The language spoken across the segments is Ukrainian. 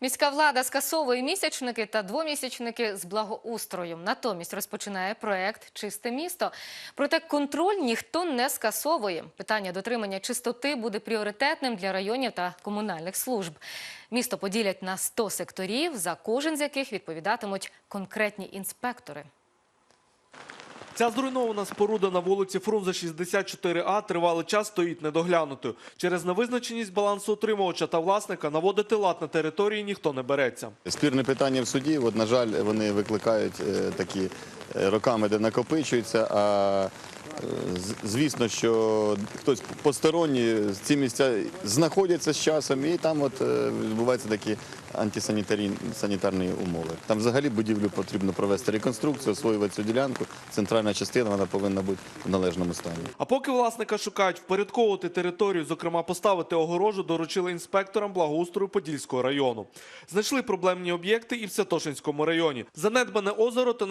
Міська влада скасовує місячники та двомісячники з благоустрою. Натомість розпочинає проект Чисте місто. Проте контроль ніхто не скасовує. Питання дотримання чистоти буде пріоритетним для районів та комунальних служб. Місто поділять на 100 секторів, за кожен з яких відповідатимуть конкретні інспектори. Ця зруйнована споруда на вулиці Фрунзе 64А тривалий час стоїть недоглянутою. Через невизначеність балансу отримувача та власника наводити лад на території ніхто не береться. Спірне питання в суді. От, на жаль, вони викликають е, такі роками, де накопичуються. А звісно, що хтось посторонній ці місця знаходяться з часом, і там от е, відбуваються такі антисанітарні умови. Там взагалі будівлю потрібно провести реконструкцію, освоювати цю ділянку. Центральна частина вона повинна бути в належному стані. А поки власника шукають впорядковувати територію, зокрема поставити огорожу, доручили інспекторам благоустрою Подільського району. Знайшли проблемні об'єкти і в Святошинському районі. Занедбане озеро та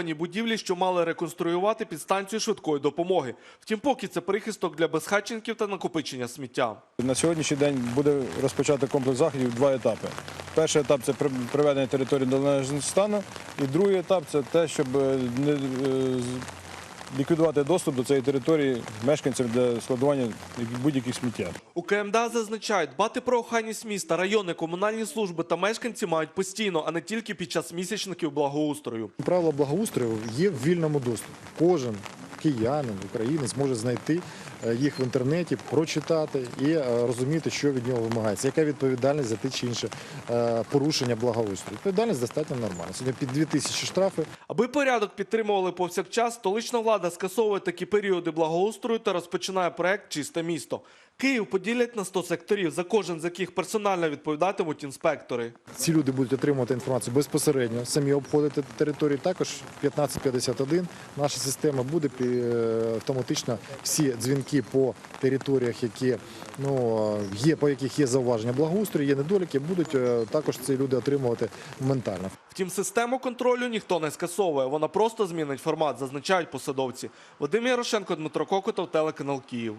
напівзруйновані будівлі, що мали реконструювати підстанцію швидкої допомоги. Втім, поки це прихисток для безхатченків та накопичення сміття. На сьогоднішній день буде розпочати комплекс заходів два етапи. Перший етап це при- приведення території до належного стану, і другий етап це те, щоб е, не, е, ліквідувати доступ до цієї території мешканців для складування будь-яких сміття. У КМДА зазначають, дбати про охайність міста, райони, комунальні служби та мешканці мають постійно, а не тільки під час місячників благоустрою. Правила благоустрою є в вільному доступі. Кожен киянин, українець може знайти їх в інтернеті, прочитати і е, розуміти, що від нього вимагається. Яка відповідальність за те чи інше е, порушення благоустрою? Відповідальність достатньо нормальна. Сьогодні під 2 тисячі штрафи. Аби порядок підтримували повсякчас, столична влада скасовує такі періоди благоустрою та розпочинає проект Чисте місто. Київ поділять на 100 секторів, за кожен з яких персонально відповідатимуть інспектори. Ці люди будуть отримувати інформацію безпосередньо, самі обходити територію. Також 1551 наша система буде е, автоматично всі дзвінки по територіях, які ну є по яких є зауваження благоустрою, є недоліки, будуть е, також ці люди отримувати моментально. Втім, систему контролю ніхто не скасовує. Вона просто змінить формат, зазначають посадовці. Вадим Ярошенко, Дмитро Кокотов, телеканал Київ.